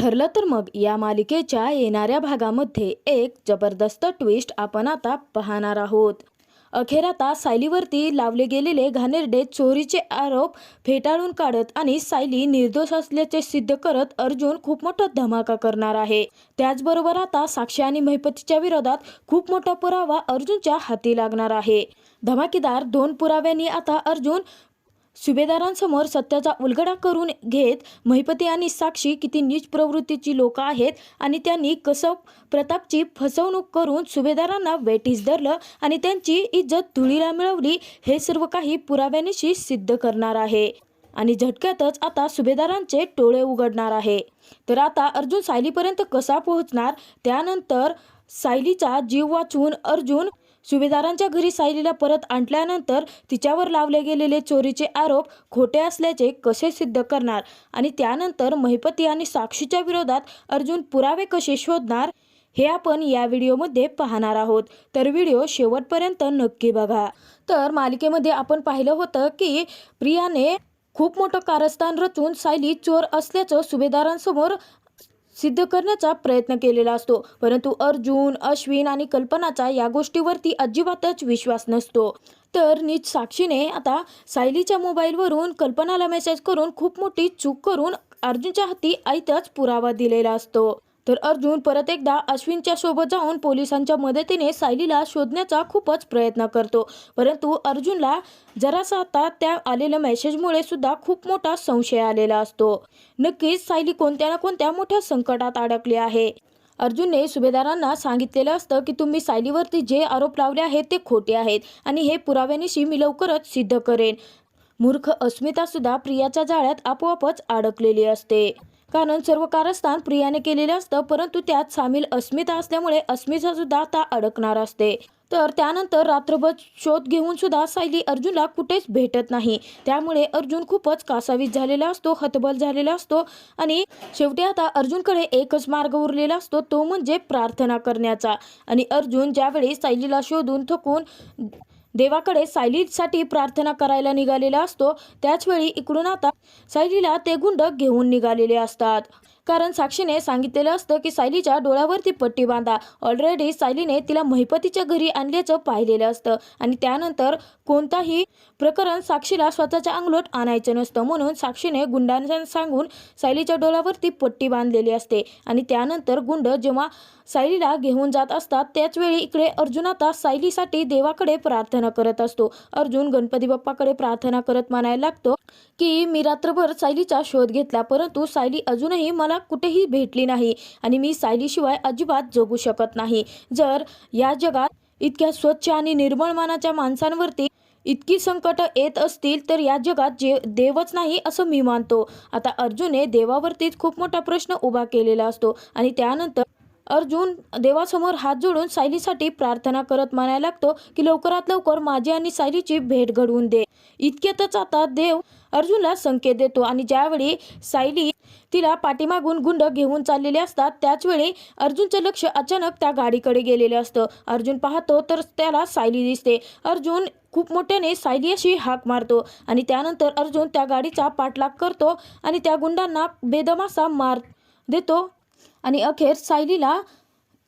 ठरलं तर मग या मालिकेच्या येणाऱ्या भागामध्ये एक जबरदस्त ट्विस्ट आपण आता पाहणार आहोत. अखेर आता सायलीवरती लावले गेलेले घाणेरडे चोरीचे आरोप फेटाळून काढत आणि सायली निर्दोष असल्याचे सिद्ध करत अर्जुन खूप मोठा धमाका करणार आहे. त्याचबरोबर आता साक्षी आणि महिपतीच्या विरोधात खूप मोठा पुरावा अर्जुनच्या हाती लागणार आहे. धमाकेदार दोन पुराव्यांनी आता अर्जुन सुभेदारांसमोर सत्याचा उलगडा करून घेत महिपती आणि साक्षी किती नीच प्रवृत्तीची लोक आहेत आणि त्यांनी कसं प्रतापची फसवणूक करून सुभेदारांना वेटीस धरलं आणि त्यांची इज्जत धुळीला मिळवली हे सर्व काही पुराव्यानिशी सिद्ध करणार आहे. आणि झटक्यातच आता सुभेदारांचे टोळे उघडणार आहे. तर आता अर्जुन सायलीपर्यंत कसा पोहोचणार? त्यानंतर सायलीचा जीव वाचवून अर्जुन सुभेदारांच्या घरी सायलीला परत आणल्यानंतर तिच्यावर लावले गेलेले चोरीचे आरोप खोटे असल्याचे कसे सिद्ध करणार? आणि त्यानंतर महिपती आणि साक्षीच्या विरोधात अर्जुन पुरावे कसे शोधणार? हे आपण या व्हिडिओमध्ये पाहणार आहोत. तर व्हिडिओ शेवटपर्यंत नक्की बघा. तर मालिकेमध्ये आपण पाहिलं होतं की प्रियाने खूप मोठं कारस्थान रचून सायली चोर असल्याचं सुभेदारांसमोर सिद्ध करण्याचा प्रयत्न केलेला असतो. परंतु अर्जुन अश्विन आणि कल्पनाचा या गोष्टीवरती अजिबातच विश्वास नसतो. तर नीच साक्षीने आता सायलीच्या मोबाईलवरून कल्पनाला मेसेज करून खूप मोठी चूक करून अर्जुनच्या हाती आयताच पुरावा दिलेला असतो. तर अर्जुन परत एकदा अश्विनच्या सोबत जाऊन पोलिसांच्या मदतीने सायलीला शोधण्याचा खूपच प्रयत्न करतो. परंतु अर्जुनला जरासा आता त्या आलेल्या मेसेजमुळे सुद्धा खूप मोठा संशय आलेला असतो. नक्कीच सायली कोणत्या ना कोणत्या मोठ्या संकटात अडकली आहे. अर्जुनने सुभेदारांना सांगितलेलं असतं की तुम्ही सायलीवरती जे आरोप लावले आहेत ते खोटे आहेत आणि हे पुराव्यानिशी मी लवकरच सिद्ध करेन. मूर्ख अस्मितासुद्धा प्रियाच्या जाळ्यात आपोआपच अडकलेली असते. कारण सर्व कारस्थान प्रियाने केलेले असतं परंतु त्यात सामील अस्मिता असल्यामुळे अस्मिता सुद्धा आता अडकणार असते. तर त्यानंतर रात्रभर शोध घेऊन सुद्धा सायली अर्जुनला कुठेच भेटत नाही. त्यामुळे अर्जुन खूपच कासावीस झालेला असतो हतबल झालेला असतो आणि शेवटी आता अर्जुनकडे एकच मार्ग उरलेला असतो तो म्हणजे प्रार्थना करण्याचा. आणि अर्जुन ज्यावेळी सायलीला शोधून थकून देवाकडे सायलीसाठी प्रार्थना करायला निघालेला असतो. त्याचवेळी इकडून आता सायलीला ते गुंड घेऊन निघालेले असतात. कारण साक्षीने सांगितलेलं असतं की सायलीच्या डोळ्यावरती पट्टी बांधा. ऑलरेडी सायलीने तिला महिपतीच्या घरी आणल्याचं पाहिलेलं असतं. आणि त्यानंतर कोणताही प्रकरण साक्षीला स्वतःच्या अंगलोट आणायचं नसतं. म्हणून साक्षीने गुंडांना सांगून सायलीच्या डोळ्यावरती पट्टी बांधलेली असते. आणि त्यानंतर गुंड जेव्हा सायलीला घेऊन जात असतात त्याचवेळी इकडे अर्जुन आता सायलीसाठी देवाकडे प्रार्थना करत असतो. अर्जुन गणपती बाप्पाकडे प्रार्थना करत म्हणायला लागतो की मी रात्रभर सायलीचा शोध घेतला परंतु सायली अजूनही मला कुठेही भेटली नाही आणि मी सायलीशिवाय अजिबात जगू शकत नाही. जर या जगात इतक्या स्वच्छ आणि निर्मळ मानाच्या माणसांवरती इतकी संकट येत असतील तर या जगात जे देवच नाही असं मी मानतो. आता अर्जुने देवावरतीच खूप मोठा प्रश्न उभा केलेला असतो आणि त्यानंतर अर्जुन देवासमोर हात जोडून सायलीसाठी प्रार्थना करत म्हणायला लागतो की लवकरात लवकर माझी आणि सायलीची भेट घडवून दे. इतक्यातच आता देव अर्जुनला संकेत देतो आणि ज्यावेळी सायली तिला पाठीमागून गुंड घेऊन चाललेले असतात त्याचवेळी अर्जुनचं लक्ष अचानक त्या गाडीकडे गेलेलं असतं. अर्जुन पाहतो तर त्याला सायली दिसते. अर्जुन खूप मोठ्याने सायली अशी हाक मारतो आणि त्यानंतर अर्जुन त्या गाडीचा पाठलाग करतो आणि त्या गुंडांना बेदमासा मार देतो. आणि अखेर सायलीला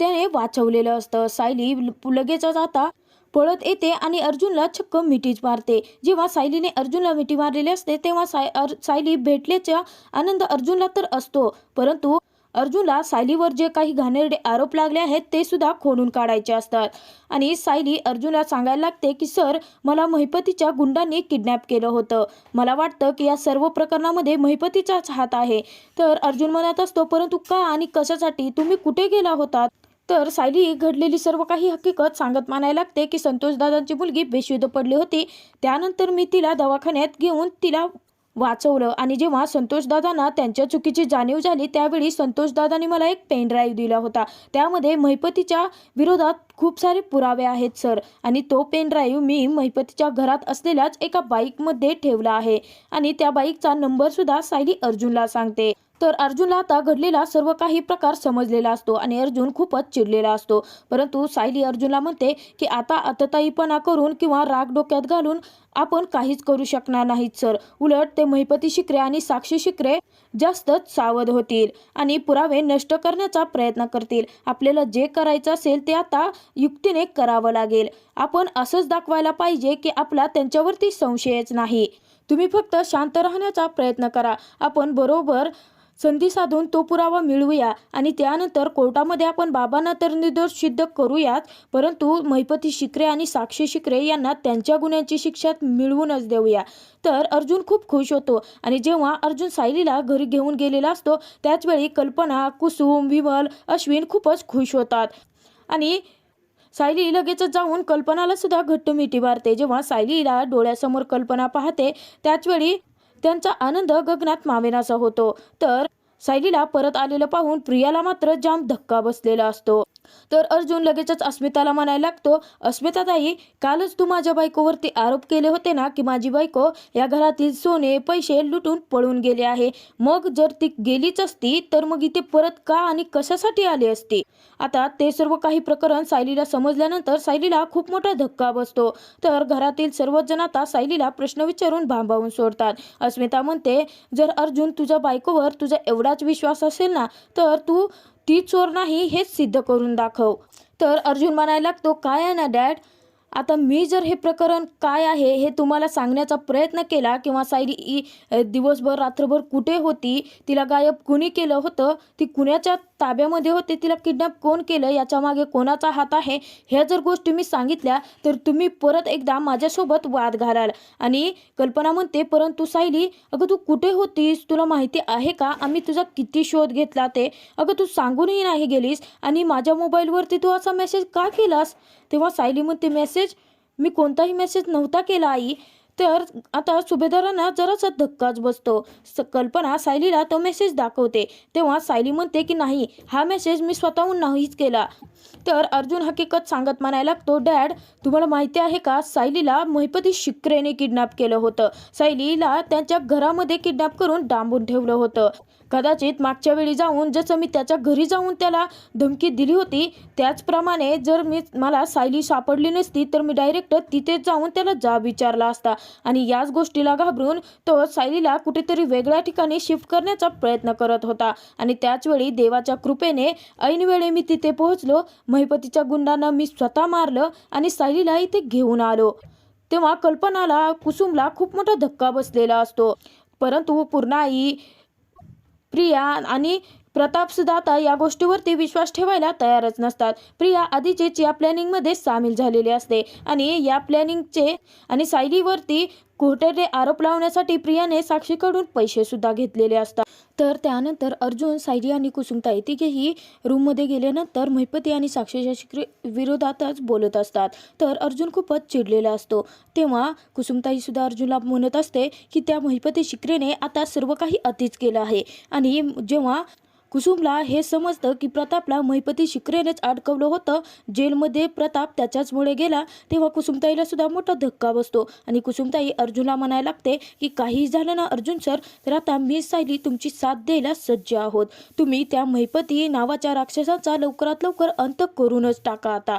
त्याने वाचवलेलं असतं. सायली लगेचच आता पळत येते आणि अर्जुनला छक्क मिठीच मारते. जेव्हा सायलीने अर्जुनला मिठी मारलेली असते तेव्हा साय अर सायली भेटल्याचा आनंद अर्जुनला तर असतो. परंतु अर्जुनला सायलीवर जे काही घाणेरडे आरोप लागले आहेत ते सुद्धा खोडून काढायचे असतात. आणि सायली अर्जुनला सांगायला लागते की सर मला महिपतीच्या गुंडांनी किडनॅप केलं होतं. मला वाटतं की या सर्व प्रकरणामध्ये महिपतीचाच हात आहे. तर अर्जुन म्हणत असतो परंतु का आणि कशासाठी? तुम्ही कुठे गेला होतात तर सायली घडलेली सर्व काही हकीकत सांगत मानायला लागते की संतोष दादांची मुलगी बेशुद्ध पडली होती. त्यानंतर मी तिला दवाखान्यात घेऊन तिला वाचवलं. आणि जेव्हा संतोषदादांना त्यांच्या चुकीची जाणीव झाली त्यावेळी संतोषदादांनी मला एक पेन ड्राईव्ह दिला होता. त्यामध्ये महिपतीच्या विरोधात खूप सारे पुरावे आहेत सर आणि तो पेन ड्राईव्ह मी महिपतीच्या घरात असलेल्याच एका बाईकमध्ये ठेवला आहे. आणि त्या बाईकचा नंबरसुद्धा सायली अर्जुनला सांगते. तर अर्जुनला आता घडलेला सर्व काही प्रकार समजलेला असतो आणि अर्जुन खूपच चिडलेला असतो. परंतु सायली अर्जुनला म्हणते की आता अतताईपणा करून किंवा राग डोक्यात घालून आपण काहीच करू शकणार नाहीत सर. उलट ते महिपती शिकरे आणि साक्षी शिकरे जास्तच सावध होतील आणि पुरावे नष्ट करण्याचा प्रयत्न करतील. आपल्याला जे करायचं असेल ते आता युक्तीने करावं लागेल. आपण असंच दाखवायला पाहिजे की आपला त्यांच्यावरती संशयच नाही. तुम्ही फक्त शांत राहण्याचा प्रयत्न करा. आपण बरोबर संधी साधून तो पुरावा मिळवूया आणि त्यानंतर कोर्टामध्ये आपण बाबांना तर निर्दोष सिद्ध करूयात परंतु महिपती शिकरे आणि साक्षी शिकरे यांना त्यांच्या गुन्ह्यांची शिक्षा मिळवूनच देऊया. तर अर्जुन खूप खुश होतो आणि जेव्हा अर्जुन सायलीला घरी घेऊन गेलेला असतो त्याचवेळी कल्पना कुसुम विमल अश्विन खूपच खुश होतात. आणि सायली लगेचच जाऊन कल्पनाला सुद्धा घट्ट मिठी मारते. जेव्हा सायलीला डोळ्यासमोर कल्पना पाहते त्याचवेळी त्यांचा आनंद गगनात मावेनासा होतो. तर सायलीला परत आलेलं पाहून प्रियाला मात्र जाम धक्का बसलेला असतो. तर अर्जुन लगेचच अस्मिताला म्हणायला लागतो अस्मिता ताई कालच तू माझ्या बायकोवरती आरोप केले होते ना की माझी बायको या घरातील सोने पैसे लुटून पळून गेले आहे. मग जर ती गेलीच असती तर मग इथे परत का आणि कशासाठी आली असती? आता ते सर्व काही प्रकरण सायलीला समजल्यानंतर सायलीला खूप मोठा धक्का बसतो. तर घरातील सर्वच जण आता सायलीला प्रश्न विचारून भांबावून सोडतात. अस्मिता म्हणते जर अर्जुन तुझ्या बायकोवर तुझा एवढाच विश्वास असेल ना तर तू ती चोर नाही हेच सिद्ध करून दाखव. तर अर्जुन म्हणायला लागतो काय आहे ना डॅड? आता मी जर हे प्रकरण काय आहे हे तुम्हाला सांगण्याचा प्रयत्न केला किंवा सायली दिवसभर रात्रभर कुठे होती तिला गायब कुणी केलं होतं ती कुणाच्या ताब्यामध्ये होते तिला किडनॅप कोण केलं याच्या मागे कोणाचा हात आहे ह्या जर गोष्टी मी सांगितल्या तर तुम्ही परत एकदा माझ्यासोबत वाद घालाल. आणि कल्पना म्हणते परंतु सायली अगं तू कुठे होतीस? तुला माहिती आहे का? आम्ही तुझा किती शोध घेतला ते? अगं तू सांगूनही नाही गेलीस. आणि माझ्या मोबाईलवरती तू असा मेसेज का केलास? तेव्हा सायली म्हणते मेसेज मी कोणताही मेसेज नव्हता केला आई. तर आता सुभेदारांना जरासा धक्काच बसतो. स कल्पना सायलीला तो मेसेज दाखवते. तेव्हा सायली म्हणते की नाही हा मेसेज मी स्वतःहून नाहीच केला. तर अर्जुन हकीकत सांगत म्हणायला लागतो डॅड तुम्हाला माहिती आहे का? सायलीला महिपती शिक्रेने किडनॅप केलं होतं. सायलीला त्यांच्या घरामध्ये किडनॅप करून डांबून ठेवलं होतं. कदाचित मागच्या वेळी जाऊन जसं मी त्याच्या घरी जाऊन त्याला धमकी दिली होती त्याचप्रमाणे जर मी मला सायली सापडली नसती तर मी डायरेक्ट तिथेच जाऊन त्याला जाब विचारला असता. आणि याच गोष्टीला घाबरून तो सायलीला कुठेतरी वेगळ्या ठिकाणी शिफ्ट करण्याचा प्रयत्न करत होता. आणि त्याचवेळी देवाच्या कृपेने ऐनवेळी मी तिथे पोहोचलो महिपतीच्या गुंडांना मी स्वतः मारलं आणि सायलीला इथे घेऊन आलो. तेव्हा कल्पनाला कुसुमला खूप मोठा धक्का बसलेला असतो. परंतु पूर्णाई प्रिया आणि प्रताप सुद्धा आता या गोष्टीवरती विश्वास ठेवायला तयारच नसतात. प्रिया आधीचेच या प्लॅनिंगमध्ये सामील झालेली असते आणि या प्लॅनिंगचे आणि सायलीवरती खोटेरे आरोप लावण्यासाठी प्रियाने साक्षीकडून पैसे सुद्धा घेतलेले असतात. तर त्यानंतर अर्जुन सायली आणि कुसुमताई तिघेही रूममध्ये गेल्यानंतर महिपती आणि साक्षीच्या शिक्री विरोधातच बोलत असतात. तर अर्जुन खूपच चिडलेला असतो. तेव्हा कुसुमताई सुद्धा अर्जुनला म्हणत असते की त्या महिपती शिक्रेने आता सर्व काही अतिच केलं आहे. आणि जेव्हा कुसुमला हे समजतं की प्रतापला महिपती शिकरेनेच अडकवलं होतं. जेलमध्ये प्रताप त्याच्याचमुळे गेला तेव्हा कुसुमताईला सुद्धा मोठा धक्का बसतो. आणि कुसुमताई अर्जुनला म्हणायला लागते की काही झालं ना अर्जुन सर? तर आता मी सायली तुमची साथ द्यायला सज्ज आहोत. तुम्ही त्या महिपती नावाच्या राक्षसाचा लवकरात लवकर अंत करूनच टाका आता.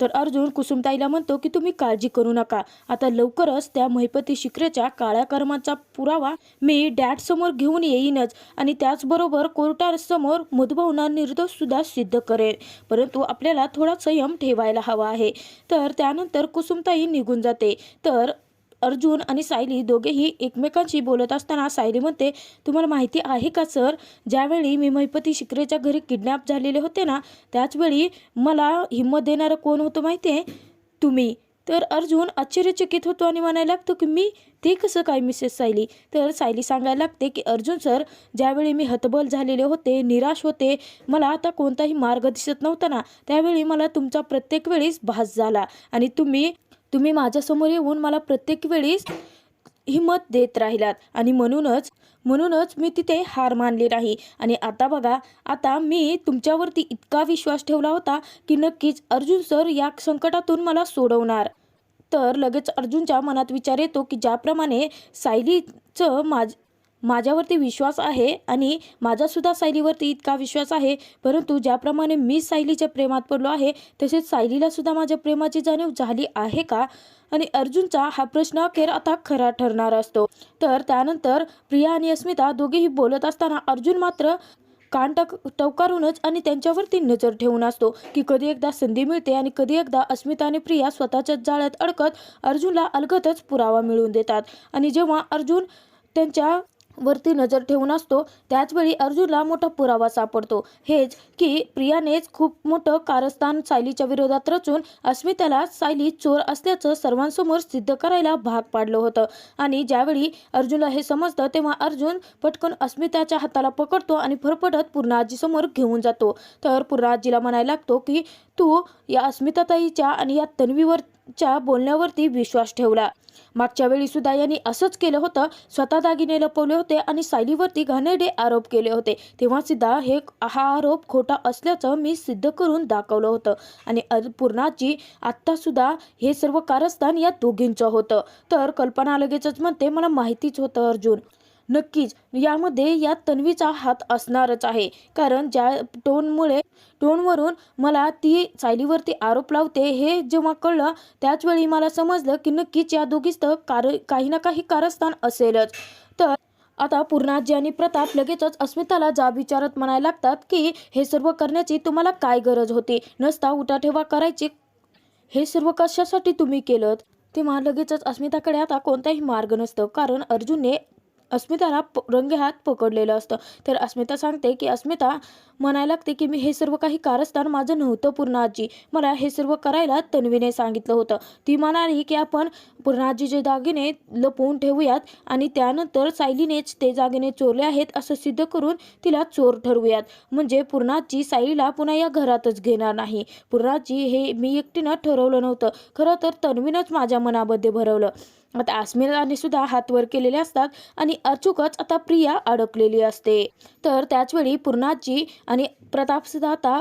तर अर्जुन कुसुमताईला म्हणतो की तुम्ही काळजी करू नका. आता लवकरच त्या महिपती शिक्रेच्या काळ्या कर्माचा पुरावा मी डॅड समोर घेऊन येईनच आणि त्याचबरोबर कोर्टासमोर मधुभावना निर्दोष सुद्धा सिद्ध करेन. परंतु आपल्याला थोडा संयम ठेवायला हवा आहे. तर त्यानंतर कुसुमताई निघून जाते. तर अर्जुन आणि सायली दोघेही एकमेकांशी बोलत असताना सायली म्हणते तुम्हाला माहिती आहे का सर? ज्यावेळी मी महिपती शिकरेच्या घरी किडनॅप झालेले होते ना त्याचवेळी मला हिंमत देणारं कोण होतं माहिती आहे? तुम्ही. तर अर्जुन आश्चर्यचकित होतो आणि म्हणायला लागतो की मी? ते कसं काय मिसेस सायली? तर सायली सांगायला लागते की अर्जुन सर ज्यावेळी मी हतबल झालेले होते निराश होते मला आता कोणताही मार्ग दिसत नव्हता ना त्यावेळी मला तुमचा प्रत्येक वेळेस भास झाला आणि तुम्ही तुम्ही माझ्यासमोर येऊन मला प्रत्येक वेळीस हिंमत देत राहिलात. आणि म्हणूनच म्हणूनच मी तिथे हार मानली नाही. आणि आता बघा आता मी तुमच्यावरती इतका विश्वास ठेवला होता की नक्कीच अर्जुन सर या संकटातून मला सोडवणार. तर लगेच अर्जुनच्या मनात विचार येतो की ज्याप्रमाणे सायलीचं माझ माझ्यावरती विश्वास आहे आणि माझासुद्धा सायलीवरती इतका विश्वास आहे. परंतु ज्याप्रमाणे मी सायलीच्या प्रेमात पडलो आहे तसेच सायलीलासुद्धा माझ्या प्रेमाची जाणीव झाली आहे का? आणि अर्जुनचा हा प्रश्न अखेर आता खरा ठरणार असतो. तर त्यानंतर प्रिया आणि अस्मिता दोघेही बोलत असताना अर्जुन मात्र कान टक टवकारूनच आणि त्यांच्यावरती नजर ठेवून असतो की कधी एकदा संधी मिळते आणि कधी एकदा अस्मिता आणि प्रिया स्वतःच्याच जाळ्यात अडकत अर्जुनला अलगतच पुरावा मिळवून देतात. आणि जेव्हा अर्जुन त्यांच्या वरती नजर ठेवून असतो त्याचवेळी अर्जुनला मोठा पुरावा सापडतो. हेच की प्रियानेच खूप मोठं कारस्थान सायलीच्या विरोधात रचून अस्मिताला सायली चोर असल्याचं सर्वांसमोर सिद्ध करायला भाग पाडलं होतं. आणि ज्यावेळी अर्जुनला हे समजतं तेव्हा अर्जुन पटकन अस्मिताच्या हाताला पकडतो आणि फरफटत पूर्णाजीसमोर घेऊन जातो. तर पूर्णाजीला म्हणायला लागतो की तू या अस्मिताताईच्या आणि या तन्वीवरच्या बोलण्यावरती विश्वास ठेवला. मागच्या वेळी सुद्धा यांनी असंच केलं होतं. स्वतः दागिने लपवले होते आणि सायलीवरती घाणेरडे आरोप केले होते. तेव्हा सुद्धा हे हा आरोप खोटा असल्याचं मी सिद्ध करून दाखवलं होतं. आणि अर- पूर्णाची आत्ता सुद्धा हे सर्व कारस्थान या दोघींचं होतं. तर कल्पना लगेचच म्हणते मला माहितीच होतं अर्जुन. नक्कीच. यामध्ये या तन्वीचा हात असणारच आहे. कारण ज्या टोनमुळे टोनवरून मला ती सायलीवरती आरोप लावते हे जेव्हा कळलं त्याचवेळी मला समजलं की नक्कीच या दोघीच तर कार काही ना काही कारस्थान असेलच. तर आता पूर्णाजी आणि प्रताप लगेचच अस्मिताला जा विचारत म्हणायला लागतात की हे सर्व करण्याची तुम्हाला काय गरज होती? नसता उठाठेवा करायची. हे सर्व कशासाठी तुम्ही केलं तेव्हा लगेचच अस्मिताकडे आता कोणताही मार्ग नसतं. कारण अर्जुनने अस्मिताला प रंगेहात पकडलेलं असतं. तर अस्मिता सांगते की अस्मिता म्हणायला लागते की मी हे सर्व काही कारस्थान माझं नव्हतं पूर्णाजी मला हे सर्व करायला तन्वीने सांगितलं होतं. ती म्हणाली की आपण पूर्णाजीचे दागिने लपवून ठेवूयात आणि त्यानंतर सायलीनेच ते दागिने चोरले आहेत असं सिद्ध करून तिला चोर ठरवूयात. म्हणजे पूर्णाजी सायलीला पुन्हा या घरातच घेणार नाही. पूर्णाजी हे मी एकटीनं ठरवलं नव्हतं. खरं तर तन्वीनंच माझ्या मनामध्ये भरवलं. आता अस्मिताने सुद्धा हात वर केलेले असतात आणि अचूकच आता प्रिया अडकलेली असते. तर त्याचवेळी पूर्णाजी आणि प्रताप सुद्धा आता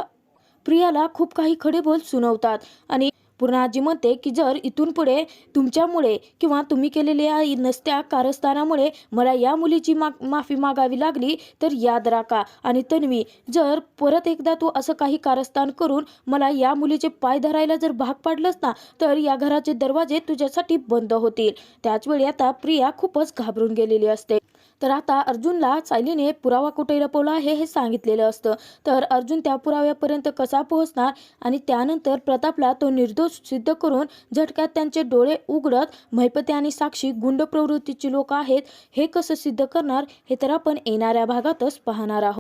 प्रियाला खूप काही खडे बोल सुनवतात आणि पूर्णाजी म्हणते की जर इथून पुढे तुमच्यामुळे किंवा तुम्ही केलेल्या नसत्या कारस्थानामुळे मला या मुलीची मा माफी मागावी लागली तर याद राखा. आणि तन्वी जर परत एकदा तू असं काही कारस्थान करून मला या मुलीचे पाय धरायला जर भाग पाडलंस ना तर या घराचे दरवाजे तुझ्यासाठी बंद होतील. त्याचवेळी आता प्रिया खूपच घाबरून गेलेली असते. तर आता अर्जुनला सायलीने पुरावा कुठे लपवला आहे हे सांगितलेलं असतं. तर अर्जुन त्या पुराव्यापर्यंत कसा पोहोचणार आणि त्यानंतर प्रतापला तो निर्दोष सिद्ध करून झटक्यात त्यांचे डोळे उघडत महिपती आणि साक्षी गुंड प्रवृत्तीची लोक आहेत हे कसं सिद्ध करणार हे तर आपण येणाऱ्या भागातच पाहणार आहोत.